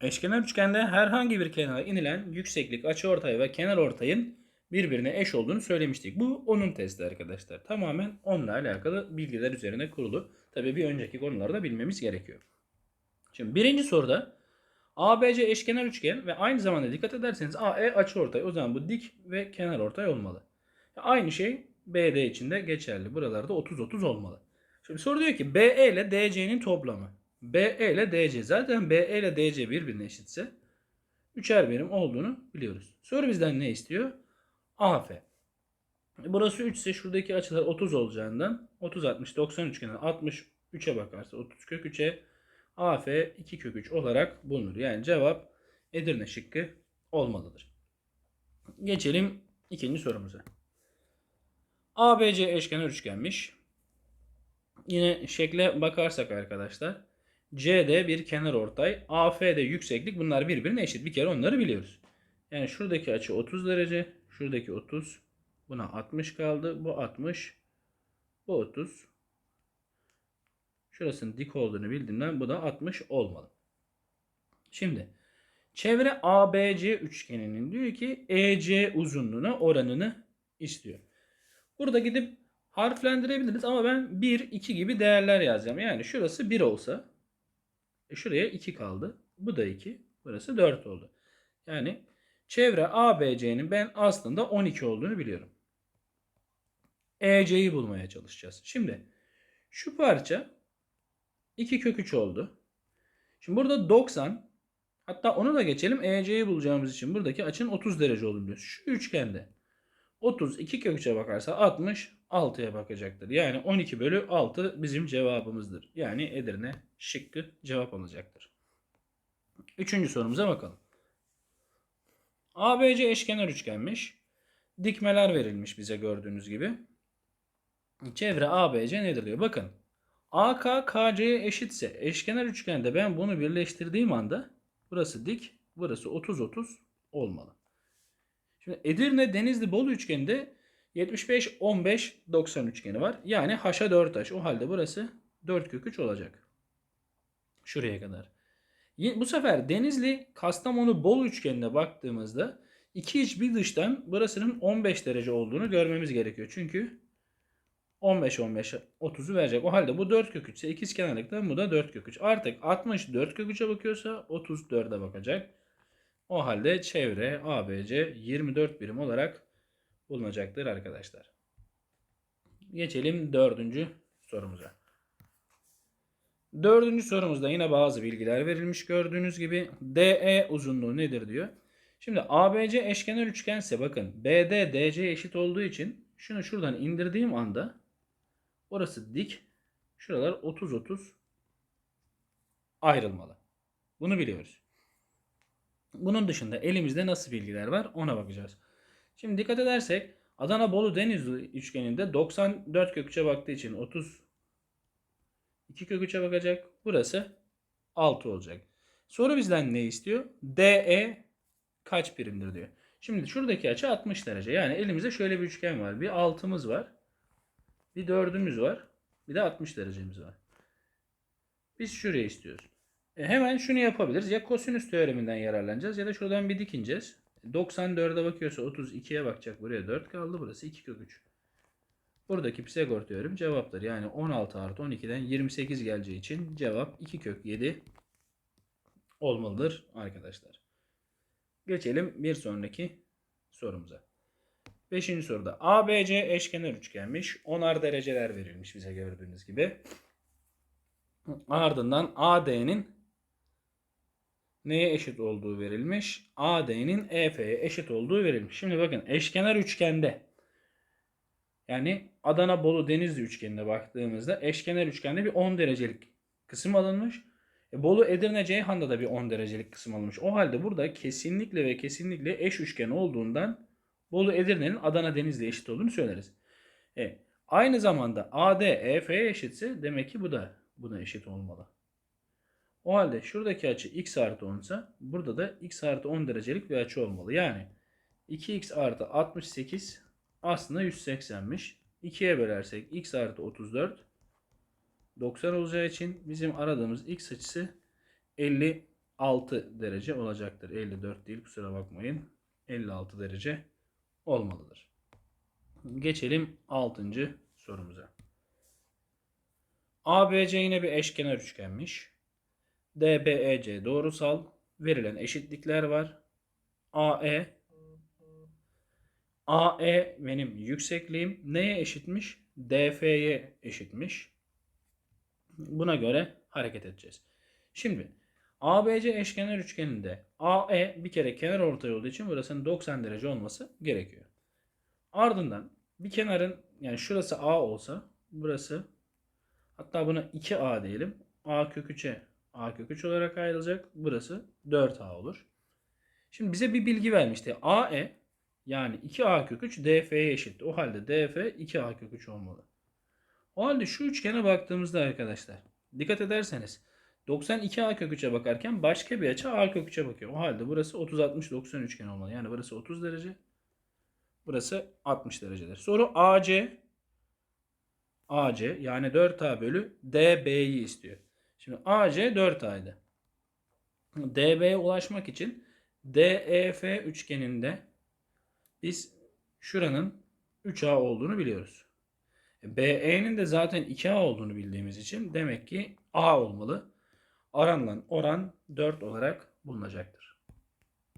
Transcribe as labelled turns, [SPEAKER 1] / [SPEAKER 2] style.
[SPEAKER 1] Eşkenar üçgende herhangi bir kenara inilen yükseklik, açıortay ve kenarortayın birbirine eş olduğunu söylemiştik. Bu onun testi arkadaşlar. Tamamen onunla alakalı bilgiler üzerine kurulu. Tabii bir önceki konuları da bilmemiz gerekiyor. Şimdi birinci soruda ABC eşkenar üçgen ve aynı zamanda dikkat ederseniz AE açıortay. O zaman bu dik ve kenarortay olmalı. Aynı şey BD için de geçerli. Buralarda 30-30 olmalı. Şimdi soru diyor ki BE ile DC'nin toplamı. BE ile DC. Zaten BE ile DC birbirine eşitse üçer birim olduğunu biliyoruz. Soru bizden ne istiyor? AF. Burası 3 ise şuradaki açılar 30 olacağından 30 60 90 üçgeninden 60 3'e bakarsa 30 kök 3'e AF 2 kök 3 olarak bulunur. Yani cevap Edirne şıkkı olmalıdır. Geçelim ikinci sorumuza. ABC eşkenar üçgenmiş. Yine şekle bakarsak arkadaşlar CD bir kenar ortay, AF'de yükseklik bunlar birbirine eşit. Bir kere onları biliyoruz. Yani şuradaki açı 30 derece, şuradaki 30, buna 60 kaldı. Bu 60, bu 30. Şurasının dik olduğunu bildiğimden bu da 60 olmalı. Şimdi çevre ABC üçgeninin diyor ki EC uzunluğuna oranını istiyor. Burada gidip harflendirebiliriz ama ben 1, 2 gibi değerler yazacağım. Yani şurası 1 olsa e şuraya 2 kaldı. Bu da 2. Burası 4 oldu. Yani çevre ABC'nin ben aslında 12 olduğunu biliyorum. EC'yi bulmaya çalışacağız. Şimdi şu parça 2 kök 3 oldu. Şimdi burada 90 hatta onu da geçelim. EC'yi bulacağımız için buradaki açının 30 derece olduğunu biliyoruz. Şu üçgende 32 kök 3'e bakarsa 60 6'ya bakacaktır. Yani 12 bölü 6 bizim cevabımızdır. Yani Edirne şıkkı cevap alacaktır. Üçüncü sorumuza bakalım. ABC eşkenar üçgenmiş. Dikmeler verilmiş bize gördüğünüz gibi. Çevre ABC nedir diyor. Bakın AK KC'ye eşitse eşkenar üçgende ben bunu birleştirdiğim anda burası dik, burası 30-30 olmalı. Şimdi Edirne Denizli Bolu üçgeninde 75 15 90 üçgeni var. Yani haşa 4 taş. O halde burası 4 kök 3 olacak. Şuraya kadar. Bu sefer Denizli Kastamonu Bolu üçgenine baktığımızda iki iç bir dıştan burasının 15 derece olduğunu görmemiz gerekiyor. Çünkü 15 15 30'u verecek. O halde bu 4 kök 3 ise ikiz kenarlıktan bu da 4 kök 3. Artık 60 4 kök 3'e bakıyorsa 34'e bakacak. O halde çevre ABC 24 birim olarak bulunacaktır arkadaşlar. Geçelim dördüncü sorumuza. Dördüncü sorumuzda yine bazı bilgiler verilmiş gördüğünüz gibi. DE uzunluğu nedir diyor. Şimdi ABC eşkenar üçgense bakın BD DC eşit olduğu için şunu şuradan indirdiğim anda orası dik. Şuralar 30-30 ayrılmalı. Bunu biliyoruz. Bunun dışında elimizde nasıl bilgiler var ona bakacağız. Şimdi dikkat edersek Adana Bolu Denizli üçgeninde 94 kök 3'e baktığı için 30 2 kök 3'e bakacak. Burası 6 olacak. Soru bizden ne istiyor? DE kaç birimdir diyor. Şimdi şuradaki açı 60 derece. Yani elimizde şöyle bir üçgen var. Bir 6'mız var. Bir 4'ümüz var. Bir de 60 derecemiz var. Biz şuraya istiyoruz. E hemen şunu yapabiliriz. Ya kosinüs teoreminden yararlanacağız ya da şuradan bir dik. 94'e bakıyorsa 32'ye bakacak. Buraya 4 kaldı. Burası 2 kök 3. Buradaki Pisagor teoremi cevaptır. Yani 16 artı 12'den 28 geleceği için cevap 2 kök 7 olmalıdır arkadaşlar. Geçelim bir sonraki sorumuza. Beşinci soruda ABC eşkenar üçgenmiş. 10'ar dereceler verilmiş bize gördüğünüz gibi. Ardından AD'nin neye eşit olduğu verilmiş? AD'nin EF'ye eşit olduğu verilmiş. Şimdi bakın eşkenar üçgende yani Adana Bolu Denizli üçgenine baktığımızda eşkenar üçgende bir 10 derecelik kısım alınmış. E, Bolu Edirne Ceyhan'da da bir 10 derecelik kısım alınmış. O halde burada kesinlikle ve kesinlikle eş üçgen olduğundan Bolu Edirne'nin Adana Denizli eşit olduğunu söyleriz. E, aynı zamanda AD EF'ye eşitse demek ki bu da buna eşit olmalı. O halde şuradaki açı x artı 10 ise burada da x artı 10 derecelik bir açı olmalı. Yani 2x artı 68 aslında 180'miş. 2'ye bölersek x artı 34 90 olacağı için bizim aradığımız x açısı 50 56 derece olacaktır. 54 değil kusura bakmayın. 56 derece olmalıdır. Geçelim 6. sorumuza. ABC yine bir eşkenar üçgenmiş. DBEC doğrusal. Verilen eşitlikler var. AE AE benim yüksekliğim neye eşitmiş? DF'ye eşitmiş. Buna göre hareket edeceğiz. Şimdi ABC eşkenar üçgeninde AE bir kere kenar ortay olduğu için burasının 90 derece olması gerekiyor. Ardından bir kenarın yani şurası A olsa burası hatta buna 2A diyelim. A kök 3'e A kök 3 olarak ayrılacak. Burası 4A olur. Şimdi bize bir bilgi vermişti. AE yani 2A kök 3 DF'ye eşit. O halde DF 2A kök 3 olmalı. O halde şu üçgene baktığımızda arkadaşlar dikkat ederseniz 92A kök 3'e bakarken başka bir açı A kök 3'e bakıyor. O halde burası 30-60-90 üçgen olmalı. Yani burası 30 derece. Burası 60 derecedir. Soru AC AC yani 4A bölü DB'yi istiyor. Şimdi AC 4A'ydı. DB'ye ulaşmak için DEF üçgeninde biz şuranın 3A olduğunu biliyoruz. BE'nin de zaten 2A olduğunu bildiğimiz için demek ki A olmalı. Aranılan oran 4 olarak bulunacaktır.